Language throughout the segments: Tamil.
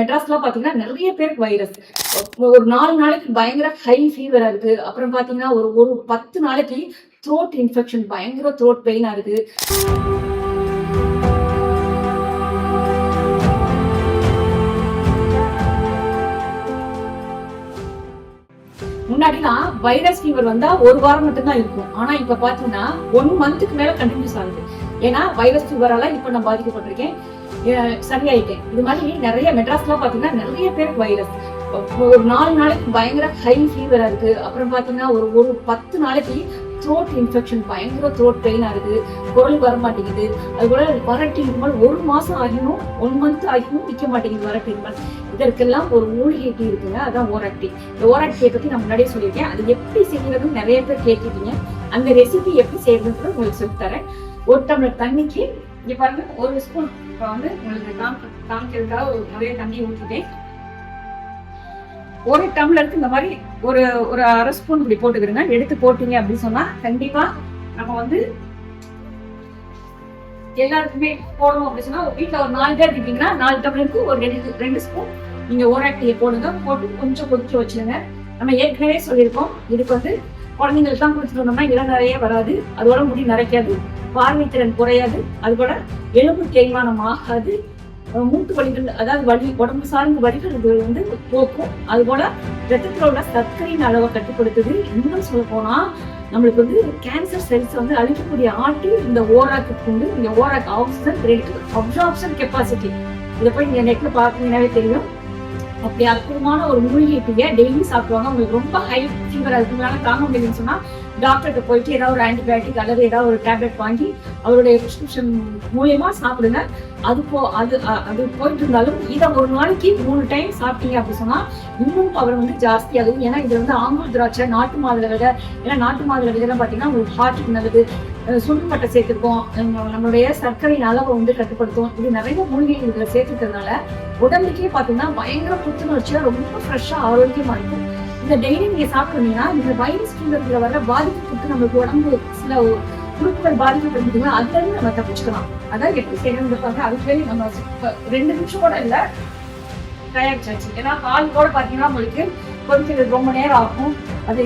மெட்ராஸ்ல பாத்தீங்கன்னா நிறைய பேருக்கு வைரஸ் ஒரு நாலு நாளைக்கு பயங்கர ஹை ஃபீவரா இருக்கு. அப்புறம் பாத்தீங்கன்னா ஒரு ஒரு பத்து நாளைக்கு த்ரோட் இன்ஃபெக்ஷன் பயங்கர த்ரோட் பெயினா இருக்கு. முன்னாடிலாம் வைரஸ் ஃபீவர் வந்தா ஒரு வாரம் மட்டும்தான் இருக்கும். ஆனா இப்ப பாத்தீங்கன்னா ஒன் மந்த்துக்கு மேல கண்டினியூஸ் ஆகுது. ஏன்னா வைரஸ் ஃபீவரால இப்ப நான் பாதிக்கப்பட்டிருக்கேன். சரியாயிட்டேன். இது மாதிரி நிறைய மெட்ராஸ்லாம் பார்த்தீங்கன்னா நிறைய பேருக்கு வைரஸ் ஒரு நாலு நாளைக்கு பயங்கர ஹை ஃபீவரா இருக்கு. அப்புறம் பார்த்தீங்கன்னா ஒரு ஒரு பத்து நாளைக்கு த்ரோட் இன்ஃபெக்ஷன் பயங்கர த்ரோட் பெயினாக இருக்கு. குரல் வர மாட்டேங்குது. அது கூட வர ட்ரீட்மெண்ட் ஒரு மாதம் ஆகியும் ஒன் மந்த் ஆகியும் நிற்க மாட்டேங்குது வர ட்ரீட்மெண்ட் இதற்கெல்லாம் ஒரு மூலிகை டீ இருக்குங்க அதான் ஓராக்டி இந்த ஓராக்டியை பற்றி நான் முன்னாடியே சொல்லியிருக்கேன். அது எப்படி செய்யறதுன்னு நிறைய பேர் கேட்டிருக்கீங்க. அந்த ரெசிபி எப்படி செய்யறதுன்னு உங்களுக்கு சொல்லித் தரேன். ஒரு டம்ளர் தண்ணிக்கு இங்க பாருங்க ஒரு ஸ்பூன் இப்போ வந்து உங்களுக்கு காமிக்கிறதுக்காக ஒரு நிறைய தண்ணி ஊற்றிட்டேன் ஒரு டம்ளருக்கு இந்த மாதிரி ஒரு ஒரு அரை ஸ்பூன் இப்படி போட்டுக்கிறேங்க எடுத்து போட்டீங்க அப்படின்னு சொன்னா கண்டிப்பா நம்ம வந்து எல்லாருக்குமே போடணும் அப்படின்னு சொன்னா வீட்டுல ஒரு நாலு பேர் இருக்கீங்கன்னா நாலு டம்ளருக்கு ஒரு ரெண்டு ரெண்டு ஸ்பூன் நீங்க ஓராட்டியை போடுங்க. போட்டு கொஞ்சம் கொதிச்சு வச்சிருங்க. நம்ம ஏற்கனவே சொல்லியிருக்கோம் இதுக்கு வந்து குழந்தைங்களுக்கு தான் கொடுத்துட்டு வந்தோம்னா இடம் நிறைய வராது. அதோட முடி நிறைக்காது. பார்வை திறன் குறையாது. அது எலும்பு தேய்மானம் ஆகாது மூட்டு வலிகள் அதாவது வலி உடம்பு சார்ந்த வலிகள் வந்து போக்கும். அது போல உள்ள சர்க்கரையின் அளவை கட்டுப்படுத்துது. இன்னும் சொல்ல போனா நம்மளுக்கு வந்து கேன்சர் செல்ஸ் வந்து அழிக்கக்கூடிய ஆட்டி இந்த ஓராக்கு உண்டு. இந்த ஓராக் ஆக்சிஜன் அப்சார்ப்ஷன் கெப்பாசிட்டி இதை போய் நீங்க நெட்ல பார்த்தீங்கன்னாவே தெரியும். அப்படி அற்புதமான ஒரு மூலிகை டெய்லி சாப்பிடுவாங்க? உங்களுக்கு ரொம்ப ஹை ஃபீவர் மேலே தாங்க முடியலன்னு சொன்னா டாக்டர்கிட்ட போயிட்டு ஏதாவது ஒரு ஆன்டிபயோட்டிக் அல்லது ஏதாவது ஒரு டேப்லெட் வாங்கி அவருடைய ப்ரிஸ்கிரிப்ஷன் மூலியமா சாப்பிடுங்க. அது போ அது அது போயிட்டு இருந்தாலும் இதை ஒரு நாளைக்கு மூணு டைம் சாப்பிட்டீங்க அப்படி சொன்னா இன்னும் பவர் வந்து ஜாஸ்தி ஆகும் ஏன்னா இது வந்து ஆங்கூர் திராட்சை நாட்டு மாதுளை விதை. ஏன்னா நாட்டு மாதுளை விதெல்லாம் பாத்தீங்கன்னா உங்களுக்கு ஹார்ட்டுக்கு நல்லது. சுண்டுமட்டை சேர்த்துருக்கோம். நம்ம- நம்மளுடைய சர்க்கரையின் அளவை வந்து கட்டுப்படுத்தும். இது நிறைய மூலிகைகள் இதுல சேர்த்துக்கிறதுனால உடம்புக்கே பாத்தீங்கன்னா பயங்கர புத்துணர்ச்சியா ரொம்ப ஃப்ரெஷ்ஷா ஆரோக்கியமா இருக்கும். இந்த டெய்லி நீங்க சாப்பிட்டீங்கன்னா இந்த வைரஸ் ஃபீவர்ல வர பாதிப்புக்கு நம்மளுக்கு உடம்பு சில உறுப்புகள் பாதிக்கப்படுதுங்களா அதுல இருந்து நம்ம தப்பிச்சுக்கலாம். அதான் எப்படி செய்யணும்னு பாருங்க அதுக்கு நம்ம ரெண்டு நிமிஷம் கூட இல்ல தயாரிச்சாச்சு. ஏன்னா பால் கூட பாத்தீங்கன்னா உங்களுக்கு கொஞ்சம் ரொம்ப நேரம் ஆகும். அது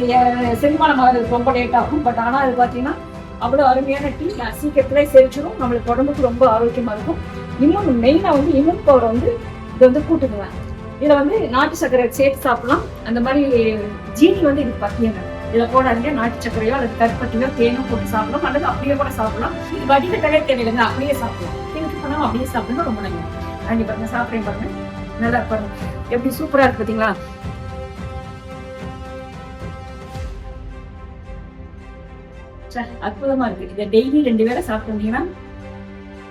செரிமானம் ஆகுறது ரொம்ப லேட் ஆகும். பட் ஆனா அது பாத்தீங்கன்னா அவ்வளவு அருமையான டீ சீக்கிரத்துல செரிச்சிடும் நம்மளுக்கு உடம்புக்கு ரொம்ப ஆரோக்கியமா இருக்கும். இன்னும் மெயினா வந்து இம்யூன் பவர் வந்து இது வந்து கூட்டுக்குவேன் இதில் வந்து நாட்டு சர்க்கரை சேர்த்து சாப்பிடலாம். அந்த மாதிரி ஜீனி வந்து இது பத்தியங்க. இதில் போடாதீங்க நாட்டு சர்க்கரையோ அல்லது கருப்பட்டியோ தேனோ போட்டு சாப்பிடலாம். அல்லது அப்படியே கூட சாப்பிடலாம். இது வடிகட்டவே தேவையில்லைங்க அப்படியே சாப்பிடலாம். திங்க் பண்ணாமல் அப்படியே சாப்பிடுங்க ரொம்ப நல்லது. வாங்கி பாருங்க சாப்பிட்றேன் பாருங்க. நல்லா பாருங்க. எப்படி சூப்பரா இருக்கு பார்த்தீங்களா அற்புதமா இருக்கு. இதை டெய்லி ரெண்டு பேரை சாப்பிட்டு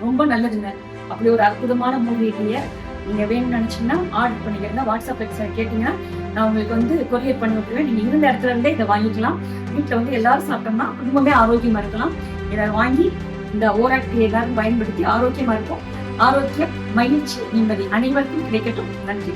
ரொம்ப நல்லதுங்க. அப்படி ஒரு அற்புதமான மூலிகை நீங்கள் நீங்க வேணும்னு நினைச்சீங்கன்னா ஆர்டர் பண்ணிக்கிறதா வாட்ஸ்அப் கேட்டீங்கன்னா நான் உங்களுக்கு வந்து கொரியர் பண்ணி விட்டுருவேன். நீங்க இருந்த இடத்துல இருந்தே இதை வாங்கிக்கலாம். வீட்டுல வந்து எல்லாரும் சாப்பிட்டோம்னா குடும்பமே ஆரோக்கியமா இருக்கலாம். இதை வாங்கி இந்த ஓராக்டி எல்லாரும் பயன்படுத்தி ஆரோக்கியமா இருக்கும் ஆரோக்கியம் மகிழ்ச்சி நிம்மதி அனைவருக்கும் கிடைக்கட்டும். நன்றி.